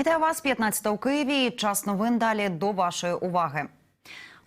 Вітаю вас 15 у Києві. Час новин далі до вашої уваги.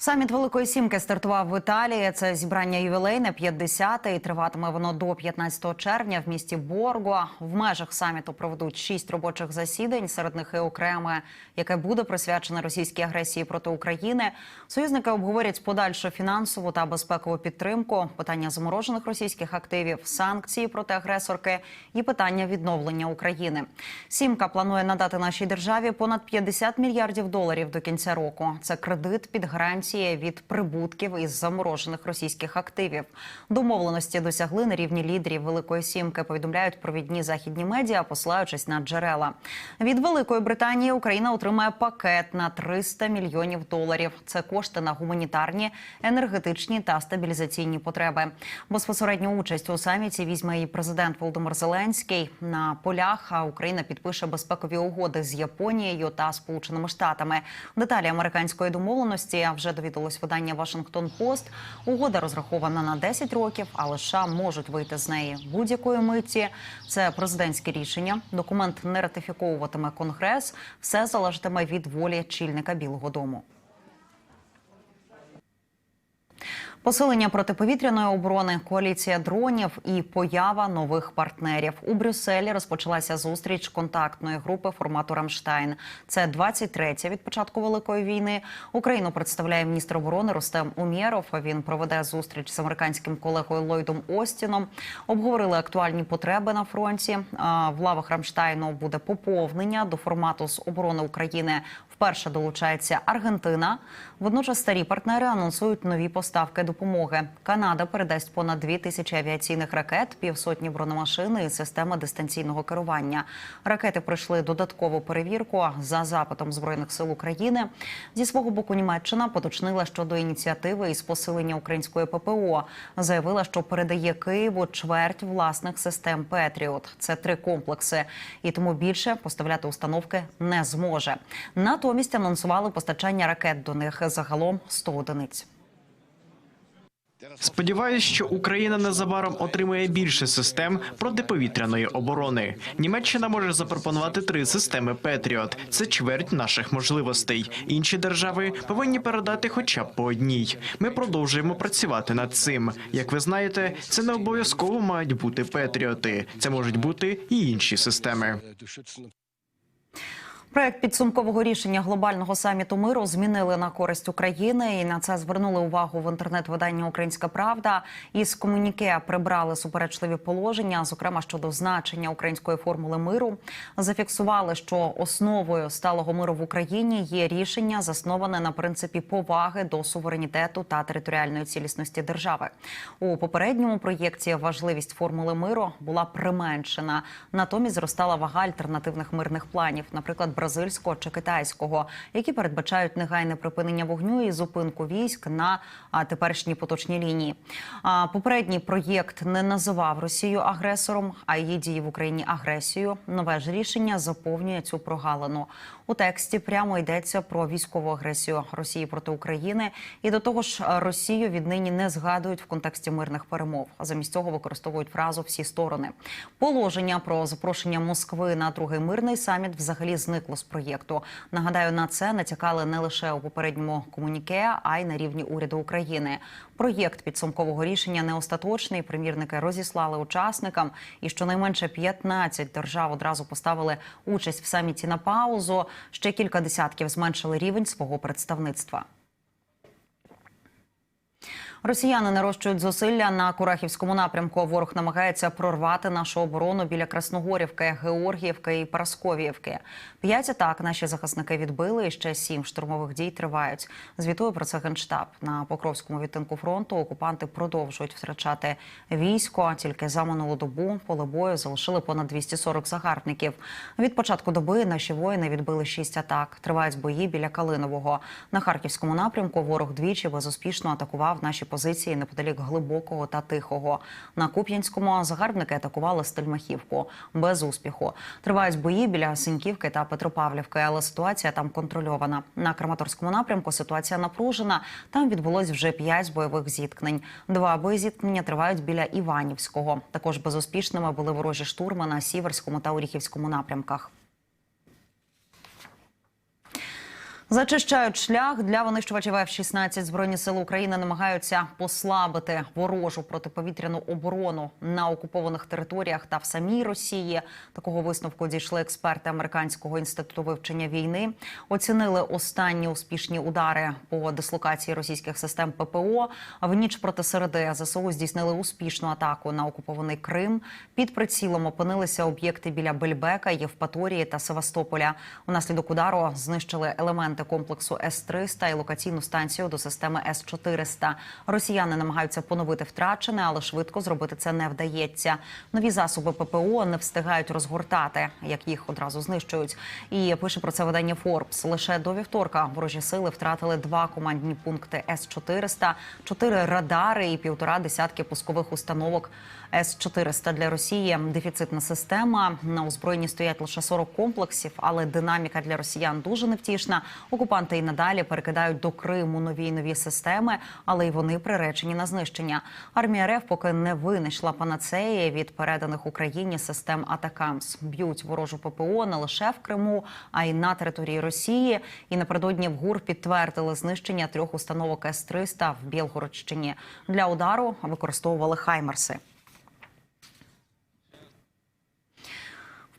Саміт Великої Сімки стартував в Італії. Це зібрання ювілейне 50-те і триватиме воно до 15 червня в місті Борго. В межах саміту проведуть шість робочих засідань. Серед них і окреме, яке буде присвячене російській агресії проти України. Союзники обговорять подальшу фінансову та безпекову підтримку, питання заморожених російських активів, санкції проти агресорки і питання відновлення України. Сімка планує надати нашій державі понад 50 мільярдів доларів до кінця року. Це кредит під гарантії від прибутків із заморожених російських активів. Домовленості досягли на рівні лідерів Великої Сімки. Повідомляють провідні західні медіа, посилаючись на джерела. Від Великої Британії Україна отримає пакет на 300 мільйонів доларів. Це кошти на гуманітарні, енергетичні та стабілізаційні потреби. Безпосередню участь у саміті візьме і президент Володимир Зеленський. На полях а Україна підпише безпекові угоди з Японією та Сполученими Штатами. Деталі американської домовленості вже довідалось видання Вашингтон Пост. Угода розрахована на 10 років, але США можуть вийти з неї будь-якої миті. Це президентське рішення. Документ не ратифіковуватиме конгрес. Все залежатиме від волі чільника Білого Дому. Посилення протиповітряної оборони, коаліція дронів і поява нових партнерів у Брюсселі розпочалася зустріч контактної групи формату Рамштайн. Це 23-я від початку великої війни. Україну представляє міністр оборони Рустем Умєров. Він проведе зустріч з американським колегою Ллойдом Остіном. Обговорили актуальні потреби на фронті. В лавах Рамштайну буде поповнення до формату з оборони України. Вперше долучається Аргентина. Водночас старі партнери анонсують нові поставки допомоги. Канада передасть понад дві тисячі авіаційних ракет, півсотні бронемашин і системи дистанційного керування. Ракети пройшли додаткову перевірку за запитом збройних сил України. Зі свого боку, Німеччина поточнила щодо ініціативи із посилення української ППО. Заявила, що передає Києву чверть власних систем Петріот. Це три комплекси, і тому більше поставляти установки не зможе. Натомість анонсували постачання ракет до них загалом 100 одиниць. Сподіваюсь, що Україна незабаром отримає більше систем протиповітряної оборони. Німеччина може запропонувати три системи Петріот. Це чверть наших можливостей. Інші держави повинні передати хоча б по одній. Ми продовжуємо працювати над цим. Як ви знаєте, це не обов'язково мають бути Петріоти. Це можуть бути і інші системи. Проект підсумкового рішення глобального саміту миру змінили на користь України, і на це звернули увагу в інтернет-виданні Українська Правда. Із комуніке прибрали суперечливі положення, зокрема щодо значення української формули миру. Зафіксували, що основою сталого миру в Україні є рішення, засноване на принципі поваги до суверенітету та територіальної цілісності держави. У попередньому проєкті важливість формули миру була применшена. Натомість зростала вага альтернативних мирних планів, наприклад бразильського чи китайського, які передбачають негайне припинення вогню і зупинку військ на теперішній поточній лінії. Попередній проєкт не називав Росію агресором, а її дії в Україні агресією. Нове ж рішення заповнює цю прогалину. У тексті прямо йдеться про військову агресію Росії проти України, і до того ж, Росію віднині не згадують в контексті мирних перемов. А замість цього використовують фразу всі сторони. Положення про запрошення Москви на другий мирний саміт взагалі зникло з проєкту. Нагадаю, на це натякали не лише у попередньому комуніке, а й на рівні уряду України. Проєкт підсумкового рішення не остаточний. Примірники розіслали учасникам, і щонайменше 15 держав одразу поставили участь в саміті на паузу. Ще кілька десятків зменшили рівень свого представництва. Росіяни нарощують зусилля на Курахівському напрямку. Ворог намагається прорвати нашу оборону біля Красногорівки, Георгіївки і Парасковіївки. П'ять атак наші захисники відбили. і Ще сім штурмових дій тривають. Звітує про це генштаб на Покровському відтинку фронту. Окупанти продовжують втрачати військо. Тільки за минулу добу поле бою залишили понад 240 загарбників. Від початку доби наші воїни відбили шість атак. Тривають бої біля Калинового. На харківському напрямку ворог двічі безуспішно атакував наші позиції неподалік глибокого та тихого. На Куп'янському загарбники атакували Стельмахівку без успіху. Тривають бої біля Синьківки та Петропавлівки, але ситуація там контрольована. На Краматорському напрямку ситуація напружена. Там відбулось вже п'ять бойових зіткнень. Два боєзіткнення тривають біля Іванівського. Також безуспішними були ворожі штурми на Сіверському та Оріхівському напрямках. Зачищають шлях для винищувачів F-16. Збройні сили України намагаються послабити ворожу протиповітряну оборону на окупованих територіях та в самій Росії. Такого висновку дійшли експерти американського інституту вивчення війни. Оцінили останні успішні удари по дислокації російських систем ППО. В ніч проти середи ЗСУ здійснили успішну атаку на окупований Крим. Під прицілом опинилися об'єкти біля Бельбека, Євпаторії та Севастополя. Унаслідок удару знищили елементи комплексу С-300 і локаційну станцію до системи С-400. Росіяни намагаються поновити втрачене, але швидко зробити це не вдається. Нові засоби ППО не встигають розгортати, як їх одразу знищують. І пише про це видання Форбс. Лише до вівторка ворожі сили втратили два командні пункти С-400, чотири радари і півтора десятки пускових установок. С-400 для Росії дефіцитна система. На озброєнні стоять лише 40 комплексів, але динаміка для росіян дуже невтішна. Окупанти і надалі перекидають до Криму нові й нові системи, але й вони приречені на знищення. Армія РФ поки не винайшла панацеї від переданих Україні систем Атакамс. Б'ють ворожу ППО не лише в Криму, а й на території Росії. І напередодні в ГУР підтвердили знищення трьох установок С-300 в Білгородщині. Для удару використовували хаймерси.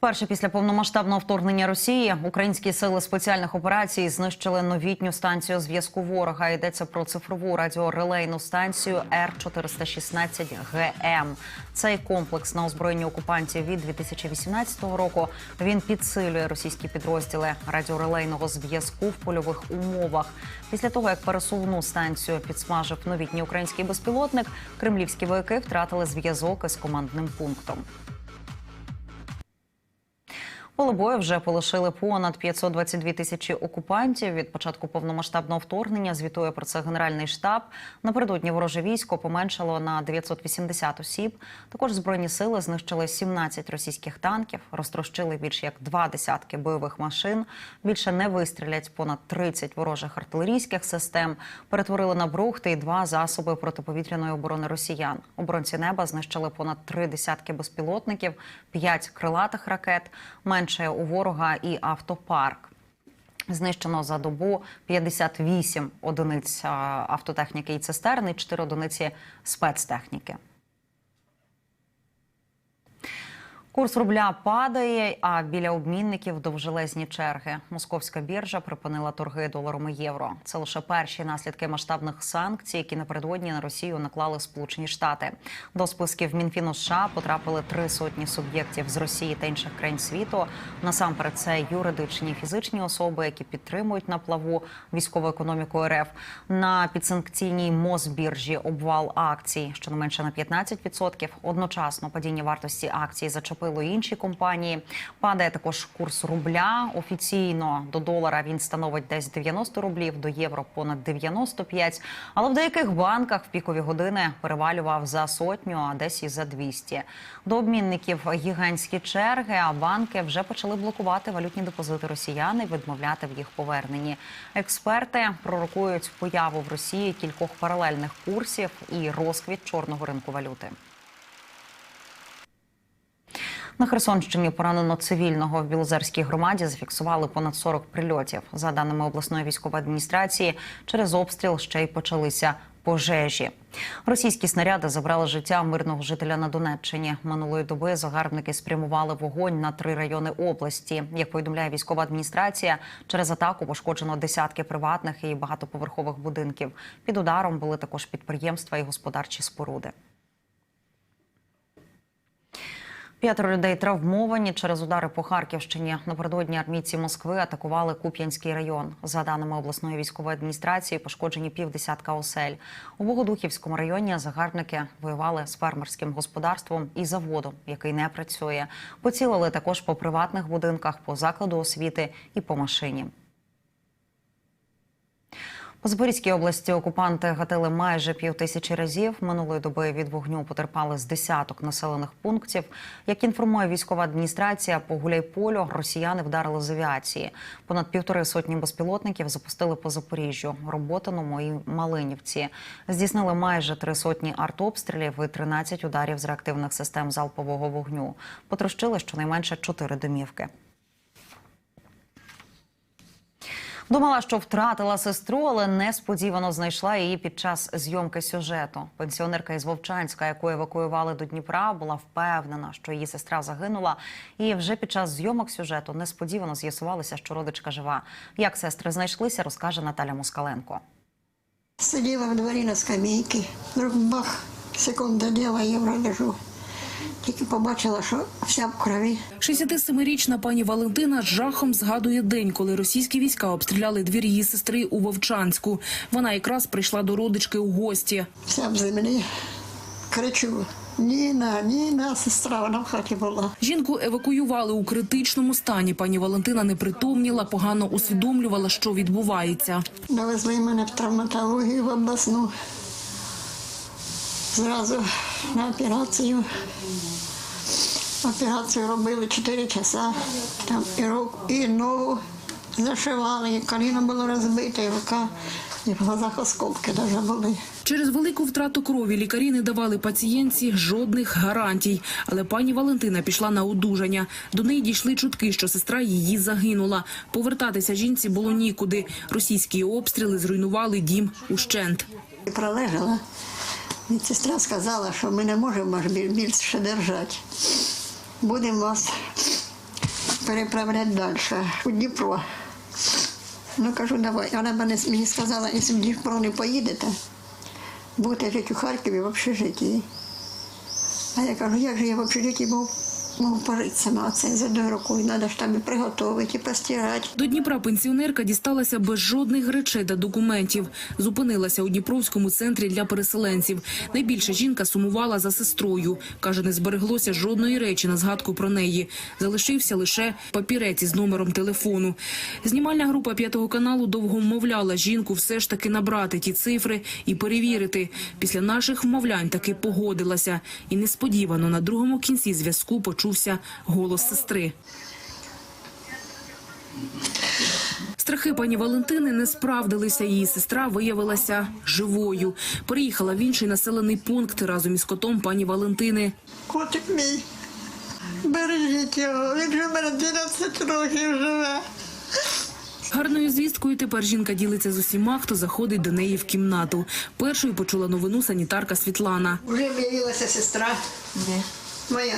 Вперше після повномасштабного вторгнення Росії українські сили спеціальних операцій знищили новітню станцію зв'язку ворога. Йдеться про цифрову радіорелейну станцію Р 416 ГМ. Цей комплекс на озброєнні окупантів від 2018 року. Він підсилює російські підрозділи радіорелейного зв'язку в польових умовах. Після того як пересувну станцію підсмажив новітній український безпілотник, кремлівські вояки втратили зв'язок із командним пунктом. Поле бою вже полишили понад 522 тисячі окупантів від початку повномасштабного вторгнення. Звітує про це Генеральний штаб. Напередодні вороже військо поменшало на 980 осіб. Також збройні сили знищили 17 російських танків, розтрощили більш як два десятки бойових машин. Більше не вистрілять понад 30 ворожих артилерійських систем. Перетворили на брухти і два засоби протиповітряної оборони росіян. Оборонці неба знищили понад три десятки безпілотників, п'ять крилатих ракет. Менше у ворога і автопарк. Знищено за добу 58 одиниць автотехніки і цистерни, 4 одиниці спецтехніки. Курс рубля падає, а біля обмінників довжелезні черги. Московська біржа припинила торги доларом і євро. Це лише перші наслідки масштабних санкцій, які напередодні на Росію наклали Сполучені Штати. До списків Мінфіну США потрапили три сотні суб'єктів з Росії та інших країн світу. Насамперед, це юридичні і фізичні особи, які підтримують на плаву військову економіку РФ. На підсанкційній Мосбіржі обвал акцій, що не менше на 15%. Одночасно падіння вартості акцій зачепило інші компанії. Падає також курс рубля. Офіційно до долара він становить десь 90 рублів, до євро понад 95. Але в деяких банках в пікові години перевалював за сотню, а десь і за 200. До обмінників гігантські черги. А банки вже почали блокувати валютні депозити росіян і відмовляти в їх поверненні. Експерти пророкують появу в Росії кількох паралельних курсів і розквіт чорного ринку валюти. На Херсонщині поранено цивільного в Білозерській громаді зафіксували понад 40 прильотів. За даними обласної військової адміністрації, через обстріл ще й почалися пожежі. Російські снаряди забрали життя мирного жителя на Донеччині. Минулої доби загарбники спрямували вогонь на три райони області. Як повідомляє військова адміністрація, через атаку пошкоджено десятки приватних і багатоповерхових будинків. Під ударом були також підприємства і господарчі споруди. П'ятеро людей травмовані через удари по Харківщині. Напередодні армійці Москви атакували Куп'янський район. За даними обласної військової адміністрації, пошкоджені півдесятка осель. У Богодухівському районі загарбники воювали з фермерським господарством і заводом, який не працює. Поцілили також по приватних будинках, по закладу освіти і по машині. У Запорізькій області окупанти гатили майже пів тисячі разів. Минулої доби від вогню потерпали з десяток населених пунктів. Як інформує військова адміністрація, по Гуляйполю росіяни вдарили з авіації. Понад півтори сотні безпілотників запустили по Запоріжжю, Роботиному і Малинівці. Здійснили майже три сотні артобстрілів і 13 ударів з реактивних систем залпового вогню. Потрощили щонайменше чотири домівки. Думала, що втратила сестру, але несподівано знайшла її під час зйомки сюжету. Пенсіонерка із Вовчанська, яку евакуювали до Дніпра, була впевнена, що її сестра загинула. І вже під час зйомок сюжету несподівано з'ясувалося, що родичка жива. Як сестри знайшлися, розкаже Наталя Москаленко. Сиділа в дворі на скамейці, бах, секунда діла, вже лежу. Тільки побачила, що вся в крові. 67-річна пані Валентина з жахом згадує день, коли російські війська обстріляли двір її сестри у Вовчанську. Вона якраз прийшла до родички у гості. Вся в землі. Кричу: Ніна, Ніна, сестра, вона в хаті була. Жінку евакуювали у критичному стані. Пані Валентина не притомніла, погано усвідомлювала, що відбувається. Довезли мене в травматологію в обласну. Зразу на операцію. Операцію робили 4 часа. Там і руку, і ногу зашивали, і коліно було розбите, і рука, і в глазах осколки навіть були. Через велику втрату крові лікарі не давали пацієнтці жодних гарантій. Але пані Валентина пішла на одужання. До неї дійшли чутки, що сестра її загинула. Повертатися жінці було нікуди. Російські обстріли зруйнували дім ущент. Пролежала. Медсестра сказала, що ми не можемо більше держати. Будемо вас переправляти далі, у Дніпро. Ну, кажу, давай. Вона мені сказала, якщо в Дніпро не поїдете, будете жити у Харкові в общежитті. А я кажу, як же я в общежитті був, можу пожити сама. Це з одною рукою треба ж там і приготувати, і постирати. До Дніпра пенсіонерка дісталася без жодних речей та документів. Зупинилася у Дніпровському центрі для переселенців. Найбільше жінка сумувала за сестрою. Каже, не збереглося жодної речі на згадку про неї. Залишився лише папірець із номером телефону. Знімальна група п'ятого каналу довго вмовляла жінку все ж таки набрати ті цифри і перевірити. Після наших вмовлянь таки погодилася. І несподівано на другому кінці зв'язку почувся голос сестри. Страхи пані Валентини не справдилися. Її сестра виявилася живою. Переїхала в інший населений пункт разом із котом пані Валентини. Котик мій, бережіть його, він же в мене 12 років живе. Гарною звісткою тепер жінка ділиться з усіма, хто заходить до неї в кімнату. Першою почула новину санітарка Світлана. Вже з'явилася сестра. Моя.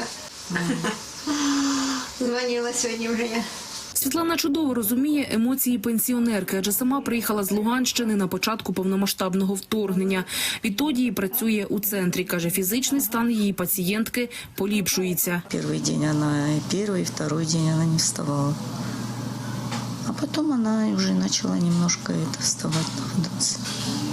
Дзвонила сьогодні вже я. Світлана чудово розуміє емоції пенсіонерки, адже сама приїхала з Луганщини на початку повномасштабного вторгнення. Відтоді і працює у центрі. каже, фізичний стан її пацієнтки поліпшується. Перший день вона перший, другий второй день вона не вставала. А потом она уже начала немножко это вставать, находиться.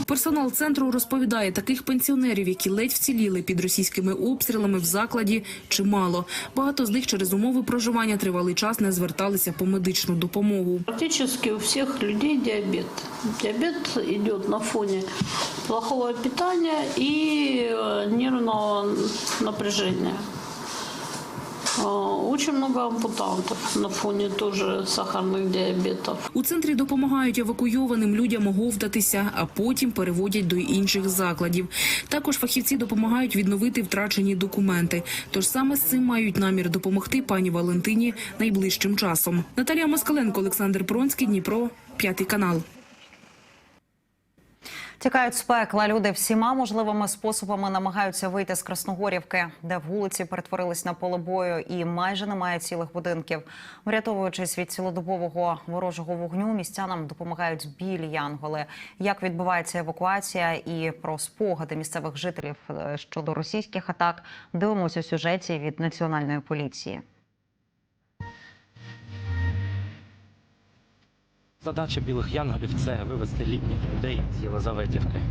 Персонал центру розповідає, таких пенсіонерів, які ледь вціліли під російськими обстрілами в закладі, чимало. Багато з них через умови проживання тривалий час не зверталися по медичну допомогу. Практически у всех людей диабет. Диабет идет на фоне плохого питания и э, нервного напряжения. Очень много ампутантов на фоне тоже сахарных диабетов. У центрі допомагають евакуйованим людям оговтатися, а потім переводять до інших закладів. Також фахівці допомагають відновити втрачені документи. Тож саме з цим мають намір допомогти пані Валентині найближчим часом. Наталія Москаленко, Олександр Пронський, Дніпро, п'ятий канал. Тікають з пекла. Люди всіма можливими способами намагаються вийти з Красногорівки, де вулиці перетворились на поле бою і майже немає цілих будинків. Врятовуючись від цілодобового ворожого вогню, містянам допомагають білі янголи. Як відбувається евакуація і про спогади місцевих жителів е, щодо російських атак, дивимося у сюжеті від національної поліції. Задача білих янголів це вивезти літніх людей з Єлизаветівки.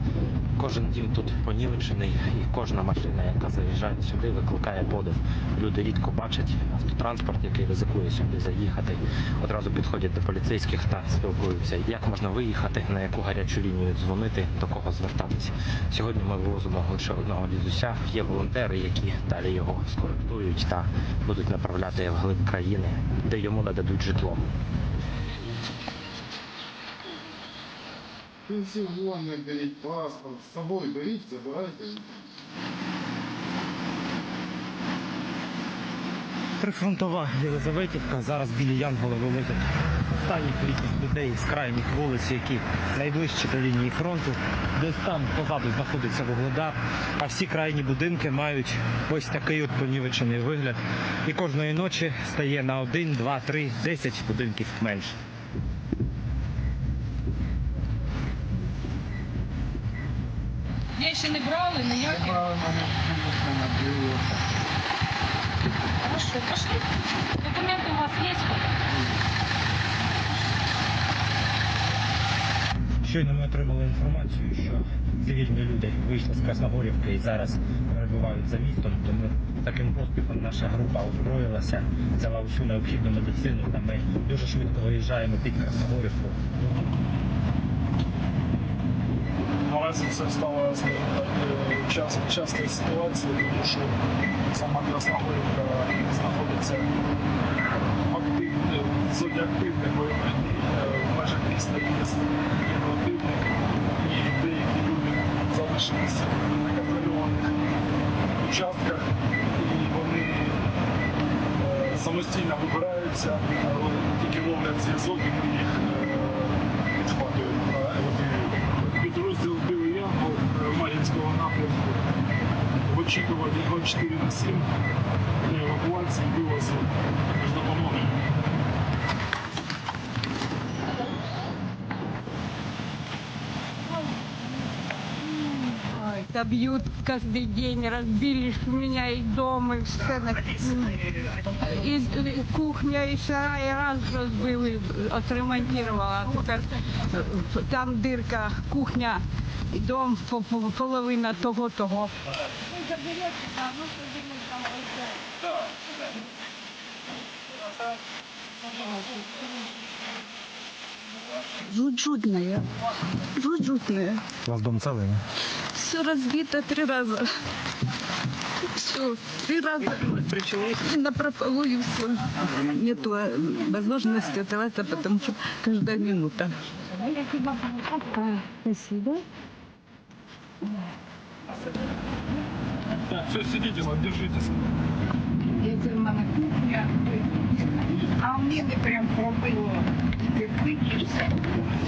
Кожен дім тут понівечений, і кожна машина, яка заїжджає сюди, викликає подив. Люди рідко бачать автотранспорт, який ризикує сюди заїхати. Одразу підходять до поліцейських та спілкуються, як можна виїхати, на яку гарячу лінію дзвонити, до кого звертатися. Сьогодні ми вивозимо лише одного дідуся. Є волонтери, які далі його скоректують та будуть направляти в глиб країни, де йому нададуть житло. Пенсионный берите, паспорт, с собой берите, забирайте. Прифронтова Єлизаветівка. Зараз білі янголи вивозять останніх літніх людей з крайніх вулиць, які найближчі до лінії фронту. Десь там позаду знаходиться Вугледар. А всі крайні будинки мають ось такий от понівечений вигляд. І кожної ночі стає на один, два, три, десять будинків менше. Ще не брали, ніякі. Хорошо, пошли. Документы у вас есть? Щойно ми отримали інформацію, що цивільні люди вийшли з Красногорівки і зараз перебувають за містом. Тому таким поспіхом наша група озброїлася, взяла усю необхідну медицину. Та ми дуже швидко виїжджаємо під Красногорівку. Наразі це стало е, час, частою ситуацією, тому що сама Красногорівка знаходиться в в зоні активних бойових дій е, в межах міста є противник, і деякі люди залишилися на контрольованих участках, і вони е, самостійно вибираються, тільки ловлять зв'язок, і їх е, підхватуємо на евакуюємо. Підрозділ Білий Янгол е, Мар'їнського напрямку в очікуванні 24 на 7 для евакуації вивозу з допомоги. Да бьют каждый день, разбили у меня и дом, и все. И, и кухня, и сарай раз разбили, отремонтировала. Тепер е, там дырка, кухня, і дом, по- по- половина того-того. Жуть жутная, жуть жутная. У вас дом целый? Все разбито три раза. Все, три раза. На прополу и все. Нету возможности оставаться, потому что каждая минута. Спасибо. Так, все, сидите, ладно, держитесь. Это в мене кухня, а в мене прям пробило.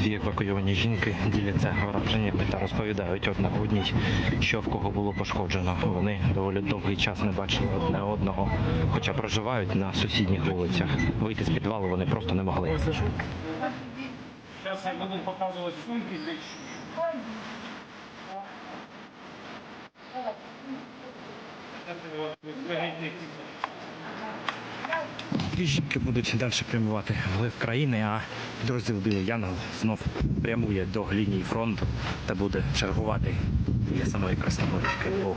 Дві евакуйовані жінки діляться враженнями та розповідають одна одній, що в кого було пошкоджено. Вони доволі довгий час не бачили одне одного, хоча проживають на сусідніх вулицях. Вийти з підвалу вони просто не могли. Зараз я буду показувати сумки. Жінки будуть далі прямувати вглиб країни, а підрозділ Білий Янгол знов прямує до лінії фронту та буде чергувати біля самої Красногорівки. Бо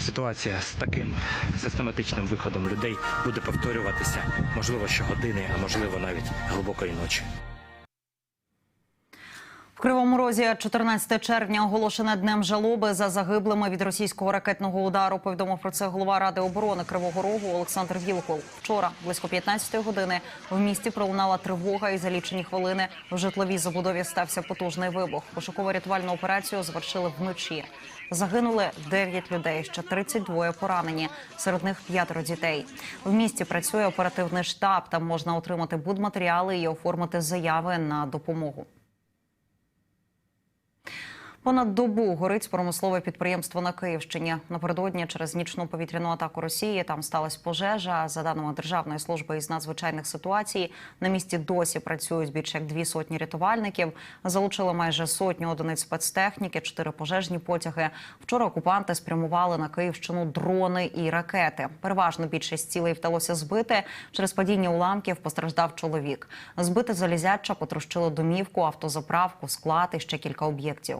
ситуація з таким систематичним виходом людей буде повторюватися, можливо, щогодини, а можливо навіть глибокої ночі. В Кривому Розі 14 червня оголошене днем жалоби за загиблими від російського ракетного удару. Повідомив про це голова ради оборони Кривого Рогу Олександр Вілкул. Вчора близько 15 години в місті пролунала тривога, і за лічені хвилини в житловій забудові стався потужний вибух. Пошуково-рятувальну операцію завершили вночі. Загинули 9 людей, ще 32 поранені. Серед них п'ятеро дітей. В місті працює оперативний штаб. Там можна отримати будматеріали і оформити заяви на допомогу. Понад добу горить промислове підприємство на Київщині. Напередодні через нічну повітряну атаку Росії там сталася пожежа. За даними Державної служби із надзвичайних ситуацій, на місці досі працюють більше як дві сотні рятувальників. Залучили майже сотню одиниць спецтехніки, чотири пожежні потяги. Вчора окупанти спрямували на Київщину дрони і ракети. Переважно більшість цілей вдалося збити. Через падіння уламків постраждав чоловік. Збите залізяча потрощило домівку, автозаправку, склад і ще кілька об'єктів.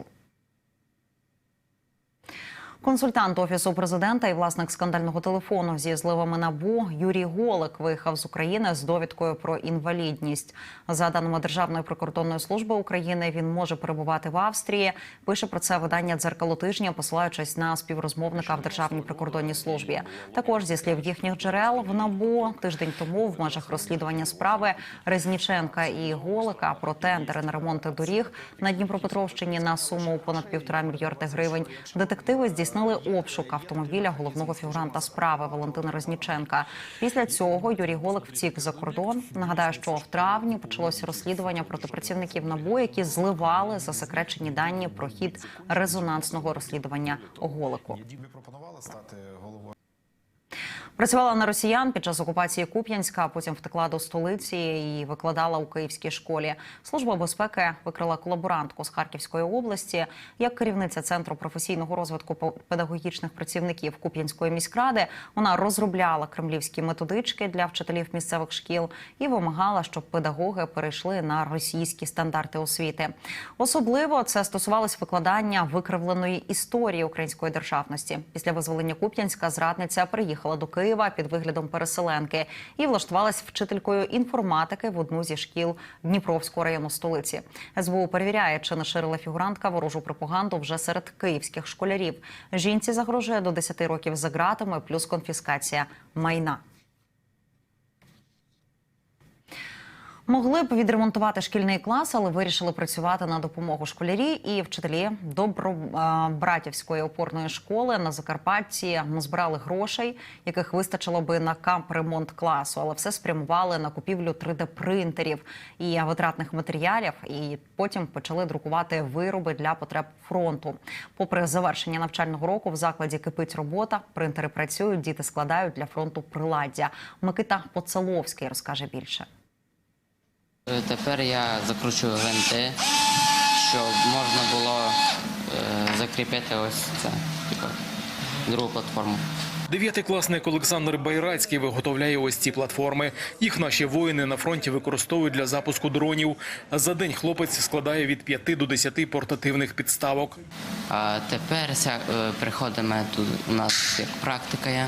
Консультант офісу президента і власник скандального телефону зі зливами набу Юрій Голик виїхав з України з довідкою про інвалідність. За даними Державної прикордонної служби України, він може перебувати в Австрії. Пише про це видання дзеркало тижня, посилаючись на співрозмовника в державній прикордонній службі. Також зі слів їхніх джерел в набу тиждень тому в межах розслідування справи Резніченка і Голика про тендери на ремонти доріг на Дніпропетровщині на суму понад півтора мільярда гривень. Детективи здійснили здійснили обшук автомобіля головного фігуранта справи Валентина Розніченка. Після цього Юрій Голик втік за кордон. Нагадаю, що в травні почалося розслідування проти працівників НАБУ, які зливали засекречені дані про хід резонансного розслідування Голику. Працювала на росіян під час окупації Куп'янська, а потім втекла до столиці і викладала у київській школі. Служба безпеки викрила колаборантку з Харківської області. Як керівниця центру професійного розвитку педагогічних працівників Куп'янської міськради, вона розробляла кремлівські методички для вчителів місцевих шкіл і вимагала, щоб педагоги перейшли на російські стандарти освіти. Особливо це стосувалось викладання викривленої історії української державності. Після визволення Куп'янська зрадниця приїхала до Києва під виглядом переселенки і влаштувалась вчителькою інформатики в одну зі шкіл Дніпровського району столиці. СБУ перевіряє, чи не ширила фігурантка ворожу пропаганду вже серед київських школярів. Жінці загрожує до 10 років за ґратами, плюс конфіскація майна. Могли б відремонтувати шкільний клас, але вирішили працювати на допомогу школярі і вчителі Добробратівської опорної школи на Закарпатті назбирали грошей, яких вистачило би на камп-ремонт класу, але все спрямували на купівлю 3D-принтерів і витратних матеріалів. І потім почали друкувати вироби для потреб фронту. Попри завершення навчального року, в закладі кипить робота. Принтери працюють, діти складають для фронту приладдя. Микита Поцеловський розкаже більше. Е, Тепер я закручую гвинти, щоб можна було е, закріпити ось це, типу, другу платформу. Дев'ятикласник Олександр Байрацький виготовляє ось ці платформи. Їх наші воїни на фронті використовують для запуску дронів. За день хлопець складає від 5 до 10 портативних підставок. А тепер ся- е, приходимо тут. У нас як практика є.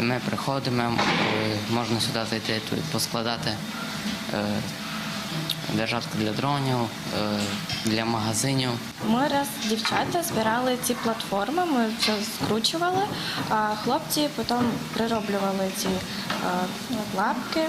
Ми приходимо, можна сюди зайти тут поскладати держатку для дронів, е, для магазинів. Ми раз дівчата збирали ці платформи, ми все скручували, а хлопці потім прироблювали ці е, лапки.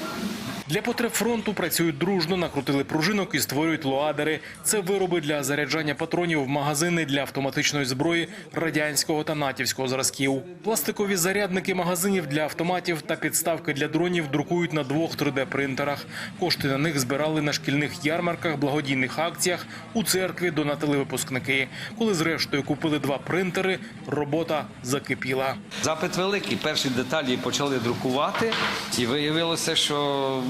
Для потреб фронту працюють дружно, накрутили пружинок і створюють лоадери. Це вироби для заряджання патронів в магазини для автоматичної зброї радянського та натівського зразків. Пластикові зарядники магазинів для автоматів та підставки для дронів друкують на двох 3D-принтерах. Кошти на них збирали на шкільних ярмарках, благодійних акціях у церкві донатили випускники. Коли зрештою купили два принтери, робота закипіла. Запит великий. Перші деталі почали друкувати, і виявилося, що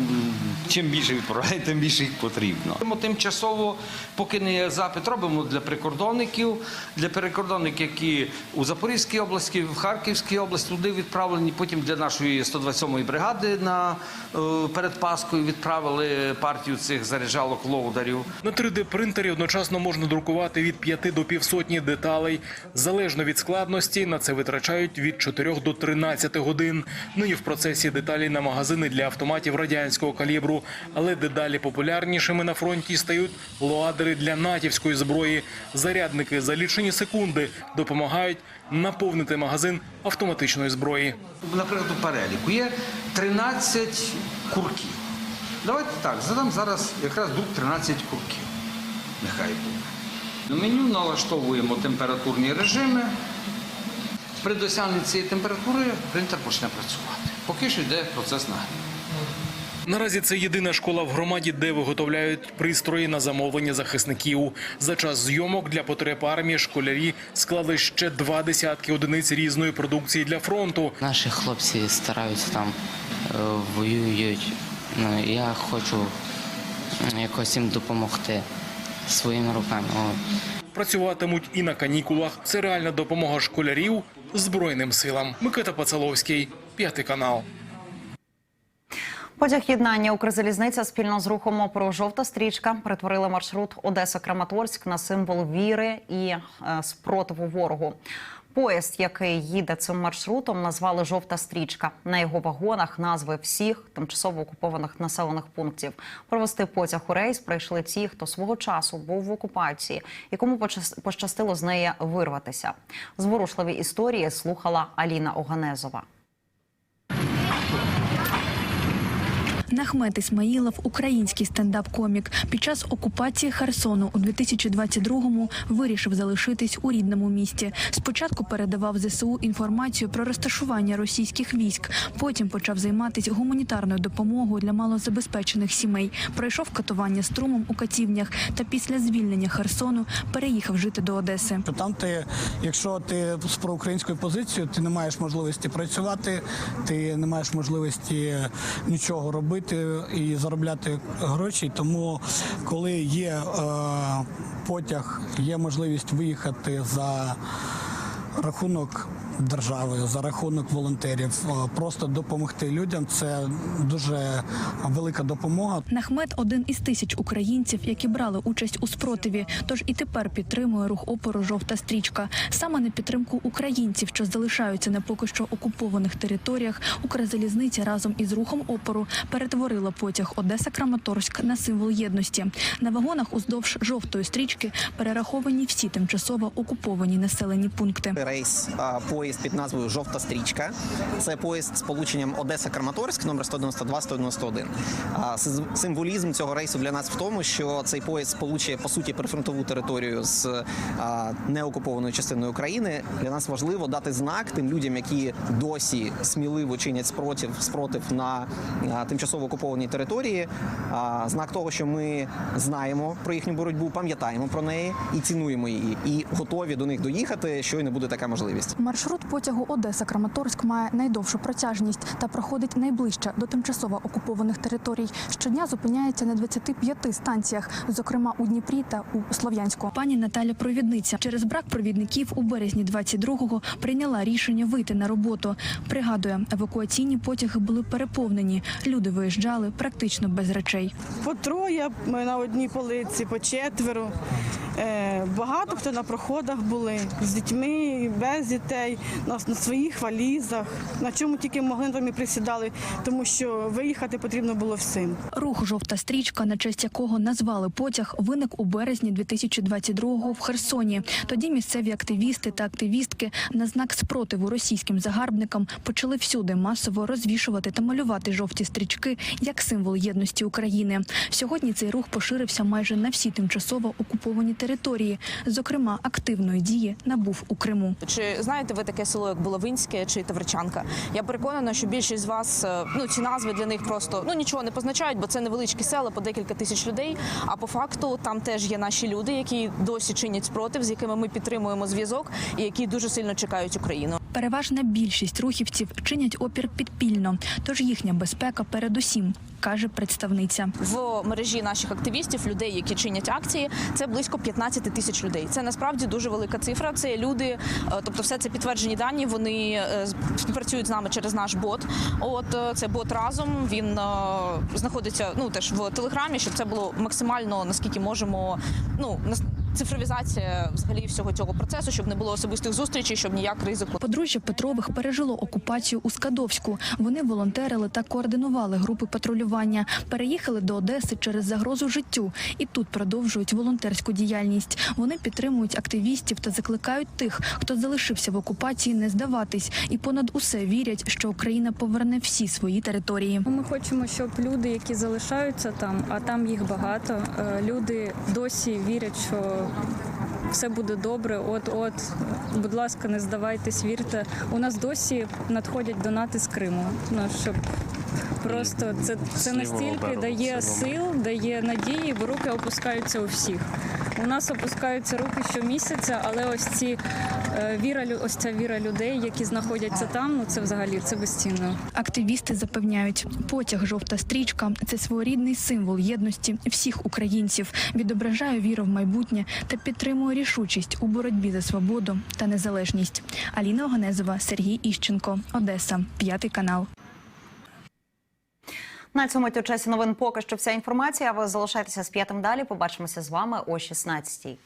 чим більше відправляють, тим більше їх потрібно. Ми тимчасово, поки не є запит, робимо для прикордонників, для прикордонників, які у Запорізькій області, в Харківській області, туди відправлені. Потім для нашої 127-ї бригади на е, перед Паскою відправили партію цих заряджалок лоударів. На 3D-принтері одночасно можна друкувати від 5 до півсотні деталей. Залежно від складності, на це витрачають від 4 до 13 годин. Нині в процесі деталі на магазини для автоматів радянського калібру. Але дедалі популярнішими на фронті стають лоадери для натівської зброї. Зарядники за лічені секунди допомагають наповнити магазин автоматичної зброї. Наприклад, у переліку є 13 курків. Давайте так, задам зараз якраз друг 13 курків. Нехай буде. На меню налаштовуємо температурні режими. При досягненні цієї температури принтер почне працювати. Поки що йде процес нагріву. Наразі це єдина школа в громаді, де виготовляють пристрої на замовлення захисників. За час зйомок для потреб армії школярі склали ще два десятки одиниць різної продукції для фронту. Наші хлопці стараються там, е, воюють. Ну, я хочу якось їм допомогти своїми руками. Працюватимуть і на канікулах. Це реальна допомога школярів Збройним силам. Микита Пацаловський, п'ятий канал. Потяг єднання Укрзалізниця спільно з рухом опору жовта стрічка перетворили маршрут Одеса-Краматорськ на символ віри і е, спротиву ворогу. Поїзд, який їде цим маршрутом, назвали жовта стрічка. На його вагонах назви всіх тимчасово окупованих населених пунктів. Провести потяг у рейс прийшли ті, хто свого часу був в окупації і кому пощастило з неї вирватися. Зворушливі історії слухала Аліна Оганезова. Нахмет Ісмаїлов – український стендап-комік. Під час окупації Херсону у 2022-му вирішив залишитись у рідному місті. Спочатку передавав ЗСУ інформацію про розташування російських військ. Потім почав займатися гуманітарною допомогою для малозабезпечених сімей. Пройшов катування струмом у катівнях та після звільнення Херсону переїхав жити до Одеси. Там ти, якщо ти з проукраїнською позицією, ти не маєш можливості працювати, ти не маєш можливості нічого робити і заробляти гроші. Тому коли є е, потяг, є можливість виїхати за рахунок держави, за рахунок волонтерів, е, просто допомогти людям. Це дуже велика допомога. Нахмет один із тисяч українців, які брали участь у спротиві. Тож і тепер підтримує рух опору Жовта стрічка. Саме на підтримку українців, що залишаються на поки що окупованих територіях, Укрзалізниця разом із рухом опору перетворила потяг Одеса Краматорськ на символ єдності. На вагонах уздовж жовтої стрічки перераховані всі тимчасово окуповані населені пункти. Рейс поїзд під назвою Жовта стрічка. Це поїзд з полученням Одеса Краматорськ, номер 192-191. Символізм цього рейсу для нас в тому, що цей поїзд сполучує по суті прифронтову територію з неокупованою частиною України. Для нас важливо дати знак тим людям, які досі сміливо чинять спротив спротив на тимчасово окупованій території. Знак того, що ми знаємо про їхню боротьбу, пам'ятаємо про неї і цінуємо її, і готові до них доїхати, щойно буде така можливість. Маршрут потягу Одеса Краматорськ має найдовшу протяжність та проходить найближче до тимчасово окупованих територій. Щодня зупиняється на 25 станціях, зокрема у Дніпрі та у Слов'янську. Пані Наталя провідниця через брак провідників у березні 22-го прийняла рішення вийти на роботу. Пригадує, евакуаційні потяги були переповнені. Люди виїжджали практично без речей. По троє ми на одній полиці, по четверо. Е, Багато хто на проходах були з дітьми, без дітей, на, на своїх валізах, на чому тільки могли там і присідали, тому що виїхати потрібно було всім. Рух жовта стрічка, на честь якого назвали потяг, виник у березні 2022-го в Херсоні. Тоді місцеві активісти та активістки на знак спротиву російським загарбникам почали всюди масово розвішувати та малювати жовті стрічки як символ єдності України. Сьогодні цей рух поширився майже на всі тимчасово окуповані території. Зокрема, активної дії набув у Криму. Чи знаєте ви таке село, як Булавинське чи Тавричанка? Я переконана, що більшість з вас е, ну ці назви для них просто ну нічого не позначають, бо це невеличкі села по декілька тисяч людей. А по факту там теж є наші люди, які досі чинять спротив, з якими ми підтримуємо зв'язок, і які дуже сильно чекають Україну. Переважна більшість рухівців чинять опір підпільно, тож їхня безпека передусім, каже представниця. В мережі наших активістів, людей, які чинять акції, це близько 15 тисяч людей. Це насправді дуже велика цифра. Це люди, е, тобто, все це підтверджені дані. Вони е, співпрацюють з нами через наш бот. От е, це бот разом. Він знаходиться ну теж в телеграмі, щоб це було максимально наскільки можемо. Ну цифровізація взагалі всього цього процесу, щоб не було особистих зустрічей, щоб ніяк ризику. Подружжя Петрових пережило окупацію у Скадовську. Вони волонтерили та координували групи патрулювання. Переїхали до Одеси через загрозу життю і тут продовжують волонтерську діяльність. Вони підтримують активістів та закликають тих, хто залишився в окупації, не здаватись, і понад усе вірять, що Україна поверне всі свої території. Ми хочемо, щоб люди, які залишаються там, а там їх багато, е, люди досі вірять, що все буде добре. От, от, будь ласка, не здавайтесь, вірте. У нас досі надходять донати з Криму. Ну щоб просто це, це настільки дає сил, дає надії, бо руки опускаються у всіх. У нас опускаються руки щомісяця, але ось ці віра, лю- ось ця віра людей, які знаходяться там, ну це взагалі це безцінно. Активісти запевняють, потяг жовта стрічка це своєрідний символ єдності всіх українців, відображає віру в майбутнє та підтримує рішучість у боротьбі за свободу та незалежність. Аліна Оганезова, Сергій Іщенко, Одеса, п'ятий канал. На цьому ті часі новин поки що вся інформація. Ви залишайтеся з п'ятим далі. Побачимося з вами о 16-й.